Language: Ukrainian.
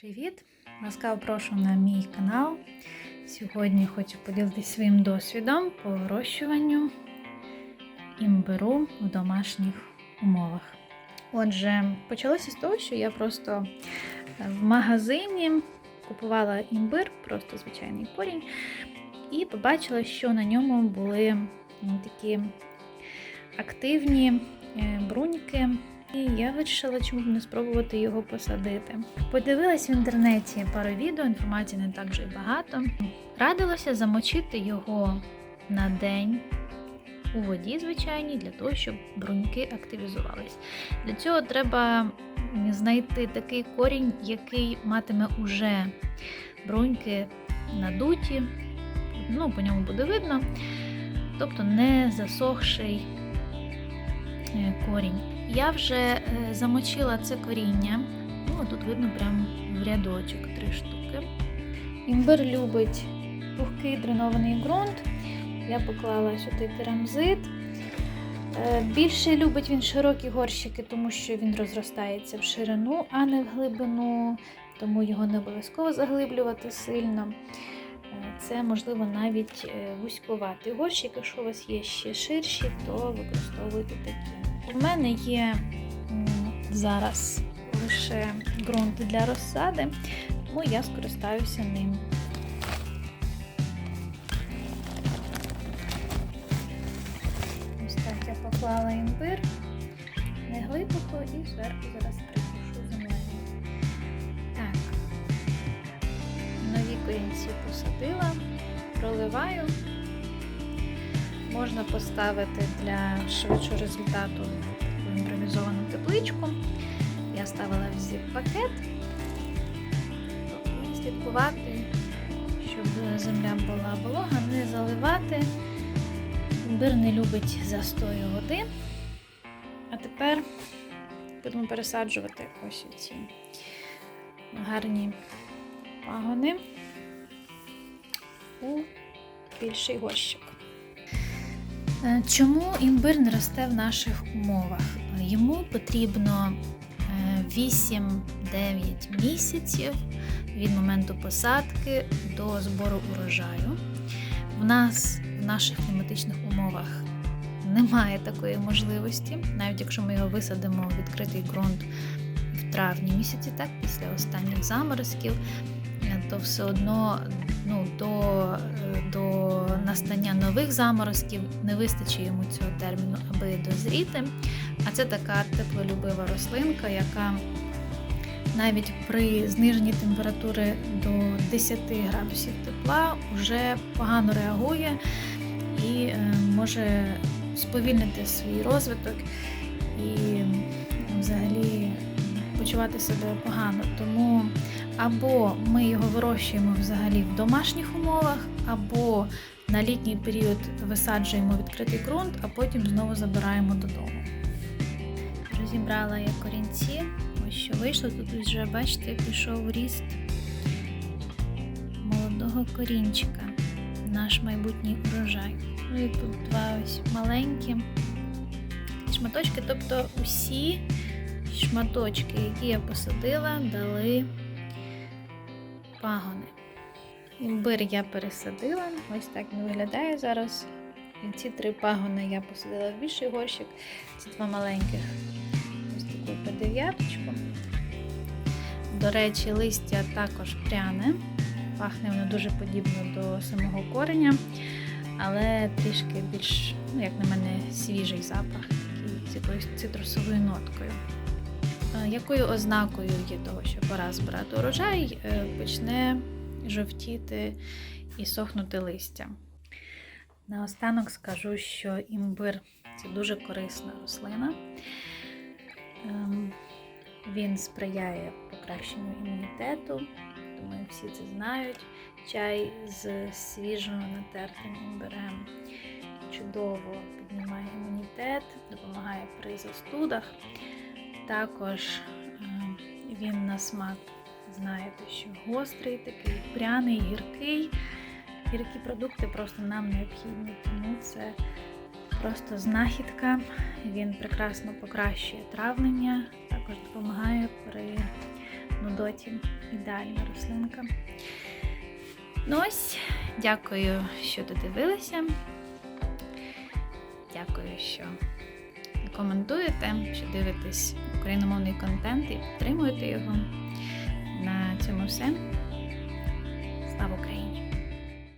Привіт! Ласкаво прошу на мій канал. Сьогодні хочу поділитися своїм досвідом по вирощуванню імбиру в домашніх умовах. Отже, почалося з того, що я просто в магазині купувала імбир, просто звичайний корінь, і побачила, що на ньому були такі активні е, бруньки. І я вирішила, чому б не спробувати його посадити. Подивилась в інтернеті пару відео, інформації не так вже й багато. Радилося замочити його на день у воді, звичайній, для того, щоб бруньки активізувались. Для цього треба знайти такий корінь, який матиме уже бруньки надуті, ну, по ньому буде видно, тобто не засохший е, корінь. Я вже е, замочила це коріння. Ну, тут видно прям в рядочок три штуки. Імбир любить пухкий дренований ґрунт. Я поклала сюди керамзит. Е, Більше любить він широкі горщики, тому що він розростається в ширину, а не в глибину, тому його не обов'язково заглиблювати сильно. Е, Це можливо навіть вузькуватий горщик. Якщо у вас є ще ширші, то використовуйте такі. У мене є зараз лише ґрунт для розсади, тому я скористаюся ним. Ось так я поклала імбир не глибоко і зверху зараз припушу землею. Так, нові корінці посадила, проливаю. Можна поставити для швидшого результату таку імпровізовану тепличку. Я ставила в зіп-пакет і слідкувати, щоб земля була волога, не заливати. Імбир не любить застою води. А тепер будемо пересаджувати ось ці гарні пагони у більший горщик. Е, Чому імбир не росте в наших умовах? Йому потрібно е, 8-9 місяців від моменту посадки до збору урожаю. В нас в наших кліматичних умовах немає такої можливості, навіть якщо ми його висадимо в відкритий ґрунт в травні місяці, так, після останніх заморозків, е, то все одно ну, до, е, до настання нових заморозків не вистачить йому цього терміну, аби дозріти. А це така теплолюбива рослинка, яка навіть при зниженні температури до 10 градусів тепла вже погано реагує і е, може сповільнити свій розвиток і взагалі почувати себе погано. Тому або ми його вирощуємо взагалі в домашніх умовах, або на літній період висаджуємо відкритий ґрунт, а потім знову забираємо додому. Розібрала я корінці. Ось що вийшло. Тут вже, бачите, пішов ріст молодого корінчика, наш майбутній урожай. Ну і тут два ось маленькі шматочки, тобто усі шматочки, які я посадила, дали пагони. Імбир я пересадила, ось так він виглядає зараз. Ці три пагони я посадила в більший горщик, ці два маленьких ось таку П9. До речі, листя також пряне, пахне воно дуже подібно до самого кореня, але трішки більш, ну, як на мене, свіжий запах, такий з якоюсь цитрусовою ноткою. Е, Якою ознакою є того, що пора збирати урожай, е, почне жовтіти і сохнути листя. Наостанок скажу, що імбир це дуже корисна рослина. Ем, Він сприяє покращенню імунітету, думаю, всі це знають. Чай з свіжо натертим імбирем чудово піднімає імунітет, допомагає при застудах. Також ем, він на смак, знаєте, що гострий, такий пряний, гіркий. Гіркі продукти просто нам необхідні, тому це просто знахідка. Він прекрасно покращує травлення, також допомагає при Нудоті. Ідеальна рослинка. Ну ось, дякую, що додивилися. Дякую, що коментуєте, що дивитесь україномовний контент і підтримуєте його. На цьому все. Слава Україні!